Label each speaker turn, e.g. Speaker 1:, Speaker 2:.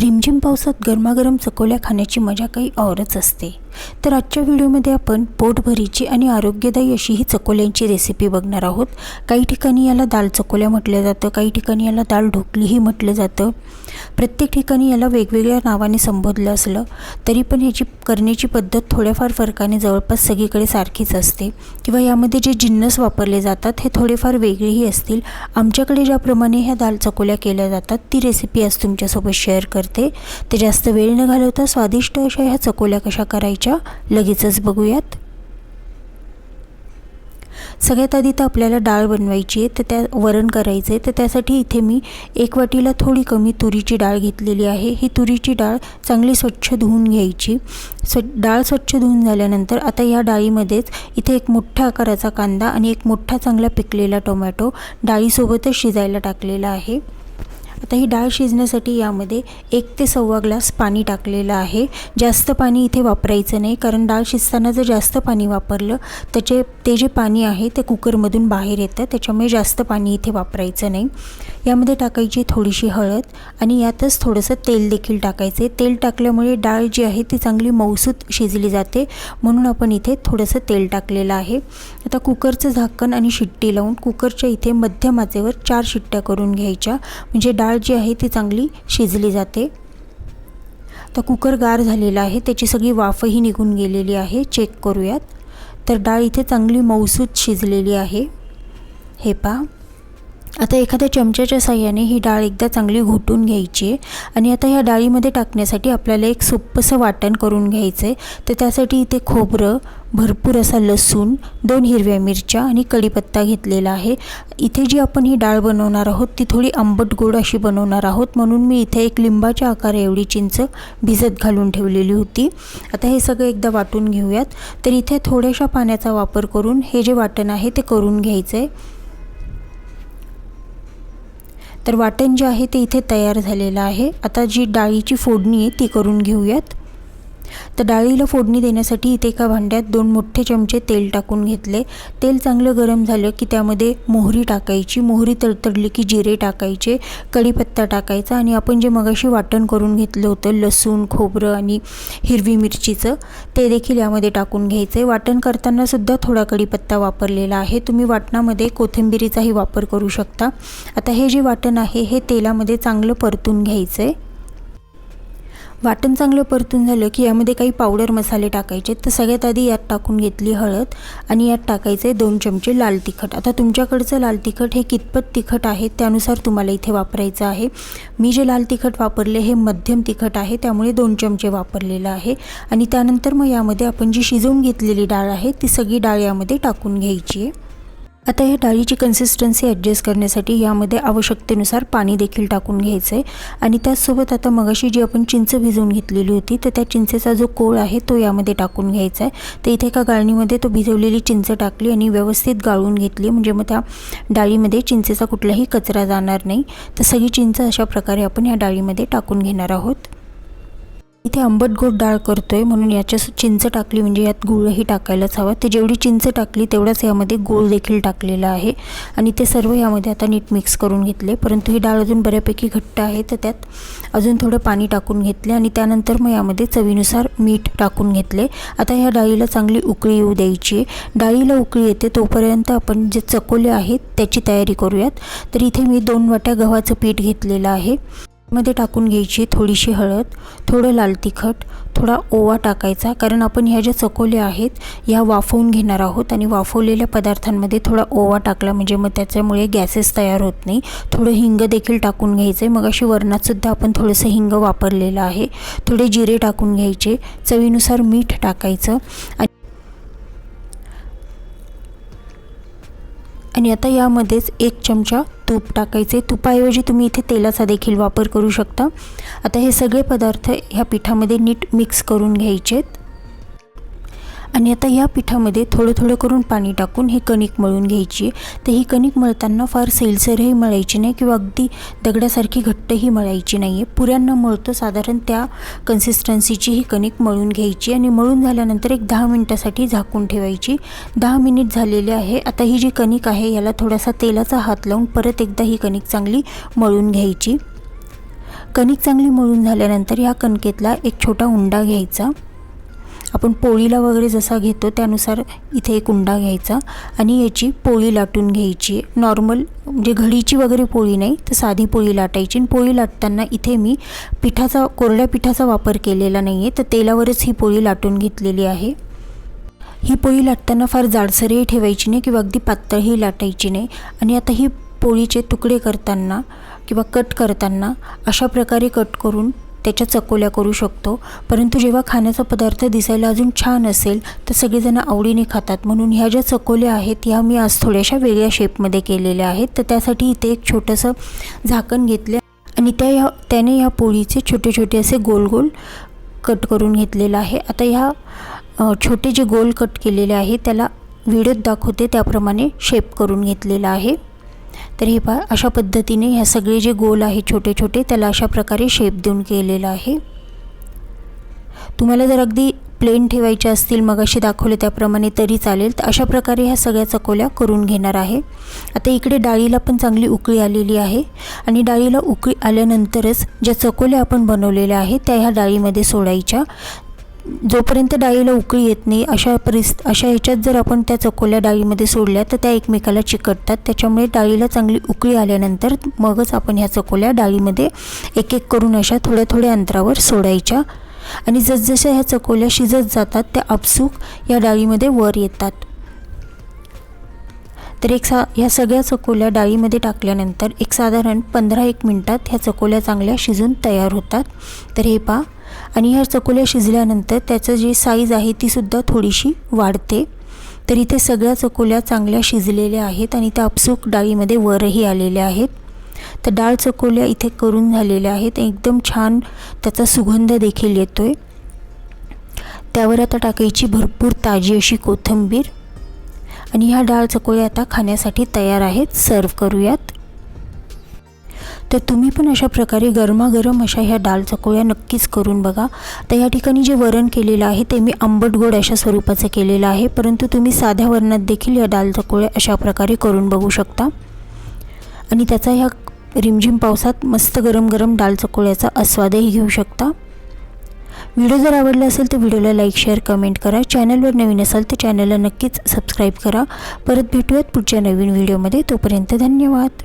Speaker 1: रिमझिम पावसात गरमागरम चकोल्या खाण्याची मजा काही औरच असते. तर आजच्या व्हिडिओमध्ये आपण पोटभरीची आणि आरोग्यदायी अशी ही चकोल्यांची रेसिपी बघणार आहोत. काही ठिकाणी याला दाल चकोल्या म्हटलं जातं काही ठिकाणी याला दाल ढोकलीही म्हटलं जातं. प्रत्येक ठिकाणी याला वेगवेगळ्या नावाने संबोधलं असलं तरी पण ह्याची करण्याची पद्धत थोड्याफार फरकाने जवळपास सगळीकडे सारखीच असते. किंवा यामध्ये जे जिन्नस वापरले जातात हे थोडेफार वेगळेही असतील. आमच्याकडे ज्याप्रमाणे ह्या दाल चकोल्या केल्या जातात ती रेसिपी आज तुमच्यासोबत शेअर करते. तर जास्त वेळ न घालवता स्वादिष्ट अशा ह्या चकोल्या कशा करायच्या लगेचच बघूयात. सगळ्यात आधी तर आपल्याला डाळ बनवायची आहे तर त्या वरण करायचं आहे तर त्यासाठी इथे मी एक वाटीला थोडी कमी तुरीची डाळ घेतलेली आहे. ही तुरीची डाळ चांगली स्वच्छ धुवून घ्यायची. स्व डाळ स्वच्छ धुवून झाल्यानंतर आता या डाळीमध्येच इथे एक मोठ्या आकाराचा कांदा आणि एक मोठा चांगला पिकलेला टोमॅटो डाळीसोबतच शिजायला टाकलेला आहे. आता ही डाळ शिजण्यासाठी यामध्ये एक ते सव्वा ग्लास पाणी टाकलेलं आहे. जास्त पाणी इथे वापरायचं नाही कारण डाळ शिजताना जर जास्त पाणी वापरलं त्याचे ते जे पाणी आहे ते कुकरमधून बाहेर येतं त्याच्यामुळे जास्त पाणी इथे वापरायचं नाही. यामध्ये टाकायची थोडीशी हळद आणि यातच थोडंसं तेल देखील टाकायचे. तेल टाकल्यामुळे डाळ जी आहे ती चांगली मऊसूत शिजली जाते. म्हणून आपण इथे थोडंसं तेल टाकलेलं आहे. आता कुकरचं झाकण आणि शिट्टी लावून कुकरच्या इथे मध्यम आचेवर चार शिट्ट्या करून घ्यायच्या. म्हणजे डाळ जी आहे ती चांगली शिजली जाते. तर कुकर गार झालेला आहे. त्याची सगळी वाफही निघून गेलेली आहे. चेक करूयात. तर डाळ इथे चांगली मऊसूत शिजलेली आहे. हे पहा. आता एखाद्या चमच्याच्या साह्याने ही डाळ एकदा चांगली घोटून घ्यायची आहे. आणि आता ह्या डाळीमध्ये टाकण्यासाठी आपल्याला एक सोप्पंसं वाटण करून घ्यायचं आहे तर त्यासाठी इथे खोबरं भरपूर असा लसूण दोन हिरव्या मिरच्या आणि कढीपत्ता घेतलेला आहे. इथे जी आपण ही डाळ बनवणार आहोत ती थोडी आंबट गोड अशी बनवणार आहोत. म्हणून मी इथे एक लिंबाच्या आकार एवढी चिंच भिजत घालून ठेवलेली होती. आता हे सगळं एकदा वाटून घेऊयात. तर इथे थोड्याशा पाण्याचा वापर करून हे जे वाटण आहे ते करून घ्यायचं आहे तर वाटण जे आहे ते इथे तयार झालेलं आहे. आता जी डाळीची फोडणी आहे ती करून घेऊयात. तर डाळीला फोडणी देण्यासाठी इथे एका भांड्यात दोन मोठे चमचे तेल टाकून घेतले. तेल चांगलं गरम झालं की त्यामध्ये मोहरी टाकायची. मोहरी तडतडली की जिरे टाकायचे कढीपत्ता टाकायचा आणि आपण जे मगाशी वाटण करून घेतलं होतं लसूण खोबरं आणि हिरवी मिरचीचं ते देखील यामध्ये टाकून घ्यायचं. आहे वाटण करताना सुद्धा थोडा कढीपत्ता वापरलेला आहे. तुम्ही वाटणामध्ये कोथिंबिरीचाही वापर करू शकता. आता हे जे वाटण आहे हे तेलामध्ये चांगलं परतून घ्यायचं आहे वाटण चांगलं परतून झालं की यामध्ये काही पावडर मसाले टाकायचे. तर सगळ्यात आधी यात टाकून घेतली हळद आणि यात टाकायचे दोन चमचे लाल तिखट. आता तुमच्याकडचं लाल तिखट हे कितपत तिखट आहे त्यानुसार तुम्हाला इथे वापरायचं आहे. मी जे लाल तिखट वापरले हे मध्यम तिखट आहे त्यामुळे दोन चमचे वापरलेलं आहे. आणि त्यानंतर मग यामध्ये आपण जी शिजवून घेतलेली डाळ आहे ती सगळी डाळ यामध्ये टाकून घ्यायची आहे. आता या डाळीची कन्सिस्टन्सी ॲडजस्ट करण्यासाठी यामध्ये आवश्यकतेनुसार पाणी देखील टाकून घ्यायचं आहे आणि त्याचसोबत आता मगाशी जी आपण चिंच भिजवून घेतलेली होती तर त्या चिंचेचा जो कोळ आहे तो यामध्ये टाकून घ्यायचा आहे तर इथे एका गाळणीमध्ये तो भिजवलेली चिंच टाकली आणि व्यवस्थित गाळून घेतली. म्हणजे मग त्या डाळीमध्ये चिंचेचा कुठलाही कचरा जाणार नाही. तर सगळी चिंच अशा प्रकारे आपण या डाळीमध्ये टाकून घेणार आहोत. इथे आंबट गोड डाळ करतो आहे म्हणून याच्या चिंच टाकली म्हणजे यात गुळही टाकायलाच हवा. ते जेवढी चिंच टाकली तेवढाच यामध्ये गूळ देखील टाकलेला आहे. आणि ते सर्व यामध्ये आता नीट मिक्स करून घेतले. परंतु ही डाळ अजून बऱ्यापैकी घट्ट आहे तर त्यात अजून थोडं पाणी टाकून घेतले आणि त्यानंतर मग यामध्ये चवीनुसार मीठ टाकून घेतले. आता ह्या डाळीला चांगली उकळी येऊ द्यायची डाळीला उकळी येते तोपर्यंत आपण जे चकोले आहेत त्याची तयारी करूयात. तर इथे मी दोन वाट्या गव्हाचं पीठ घेतलेलं आहे. मध्ये टाकून घ्यायची थोडीशी हळद थोडं लाल तिखट थोडा ओवा टाकायचा कारण आपण ह्या ज्या चकोल्या आहेत ह्या वाफवून घेणार आहोत आणि वाफवलेल्या पदार्थांमध्ये थोडा ओवा टाकला म्हणजे मग त्याच्यामुळे गॅसेस तयार होत नाही. थोडं हिंग देखील टाकून घ्यायचं. आहे मग अशी वरणातसुद्धा आपण थोडंसं हिंग वापरलेलं आहे. थोडे जिरे टाकून घ्यायचे. चवीनुसार मीठ टाकायचं. आणि आणि आता यामध्येच एक चमचा तूप टाकायचे. तुपाऐवजी तुम्ही इथे तेलाचा देखील वापर करू शकता. आता हे सगळे पदार्थ ह्या पिठामध्ये नीट मिक्स करून घ्यायचे आहेत आणि आता या पिठामध्ये थोडं थोडं करून पाणी टाकून हे कणिक मळून घ्यायची तर ही कणिक मळताना फार सैलसरही मळायची नाही किंवा अगदी दगडासारखी घट्टही मळायची नाही आहे पुऱ्यांना मळतो साधारण त्या कन्सिस्टन्सीची ही कणिक मळून घ्यायची आणि मळून झाल्यानंतर एक दहा मिनटासाठी झाकून ठेवायची. दहा मिनिट झालेले आहे. आता ही जी कणिक आहे याला थोडासा तेलाचा हात लावून परत एकदा ही कणिक चांगली मळून घ्यायची. कणिक चांगली मळून झाल्यानंतर या कणकेतला एक छोटा उंडा घ्यायचा. आपण पोळीला वगैरे जसा घेतो त्यानुसार इथे एक उंडा घ्यायचा आणि याची पोळी लाटून घ्यायची. नॉर्मल म्हणजे घडीची वगैरे पोळी नाही तर साधी पोळी लाटायची. आणि पोळी लाटताना इथे मी पिठाचा कोरड्या पिठाचा वापर केलेला नाही आहे तर तेलावरच ही पोळी लाटून घेतलेली आहे. ही पोळी लाटताना फार जाडसरही ठेवायची नाही किंवा अगदी पातळही लाटायची नाही. आणि आता ही पोळीचे तुकडे करताना किंवा कट करताना अशा प्रकारे कट करून त्याच्या चकोल्या करू शकतो. परंतु जेव्हा खाण्याचा पदार्थ दिसायला अजून छान असेल तर सगळेजण आवडीने खातात. म्हणून ह्या ज्या चकोल्या आहेत ह्या मी आज थोड्याशा वेगळ्या शेपमध्ये केलेल्या आहेत. तर त्यासाठी इथे एक छोटंसं झाकण घेतलं आणि त्या ह्या त्याने ह्या पोळीचे छोटे छोटे असे गोल गोल कट करून घेतलेलं आहे. आता ह्या छोटे जे गोल कट केलेले आहे त्याला व्हिडिओत दाखवते त्याप्रमाणे शेप करून घेतलेला आहे. तर हे पहा अशा पद्धतीने ह्या सगळे जे गोल आहे छोटे छोटे त्याला अशा प्रकारे शेप देऊन केलेलं आहे. तुम्हाला जर अगदी प्लेन ठेवायच्या असतील मग अशी दाखवले त्याप्रमाणे तरी चालेल. तर अशा प्रकारे ह्या सगळ्या चकोल्या करून घेणार आहे. आता इकडे डाळीला पण चांगली उकळी आलेली आहे. आणि डाळीला उकळी आल्यानंतरच ज्या चकोल्या आपण बनवलेल्या आहेत त्या ह्या डाळीमध्ये सोडायच्या. जोपर्यंत डाळीला उकळी येत नाही अशा परिस अशा ह्याच्यात जर आपण त्या चकोल्या डाळीमध्ये सोडल्या तर त्या एकमेकाला चिकटतात. त्याच्यामुळे डाळीला चांगली उकळी आल्यानंतर मगच आपण ह्या चकोल्या डाळीमध्ये एक एक करून अशा थोड्या थोड्या अंतरावर सोडायच्या. आणि जसजशा ह्या चकोल्या शिजत जातात त्या आपसूक या डाळीमध्ये वर येतात. तर एक सा ह्या सगळ्या चकोल्या डाळीमध्ये टाकल्यानंतर एक साधारण पंधरा एक मिनटात ह्या चकोल्या चांगल्या शिजून तयार होतात. तर हे पहा. आणि ह्या चकोल्या शिजल्यानंतर त्याचं जे साईज आहे तीसुद्धा थोडीशी वाढते. तर इथे सगळ्या चकोल्या चांगल्या शिजलेल्या आहेत आणि त्या अपसूक डाळीमध्ये वरही आलेल्या आहेत. तर डाळ चकोल्या इथे करून झालेल्या आहेत. एकदम छान त्याचा सुगंध देखील येतो आहे त्यावर आता टाकायची भरपूर ताजी अशी कोथिंबीर. आणि ह्या डाळ चकोळ्या आता खाण्यासाठी तयार आहेत. सर्व करूयात. तर तुम्ही पण अशा प्रकारे गरमागरम अशा ह्या डाळ चकोळ्या नक्कीच करून बघा. तर या ठिकाणी जे वरण केलेलं आहे ते मी आंबट गोड अशा स्वरूपाचं केलेलं आहे. परंतु तुम्ही साध्या वरणात देखील या डाळ चकोळ्या अशा प्रकारे करून बघू शकता. आणि त्याचा ह्या रिमझिम पावसात मस्त गरम गरम डाळ चकोळ्याचा आस्वादही घेऊ शकता. व्हिडिओ जर आवडला असेल तर व्हिडिओला लाईक शेअर कमेंट करा. चॅनलवर नवीन असाल तर चॅनलला नक्कीच सबस्क्राईब करा. परत भेटूयात पुढच्या नवीन व्हिडिओमध्ये. तोपर्यंत धन्यवाद.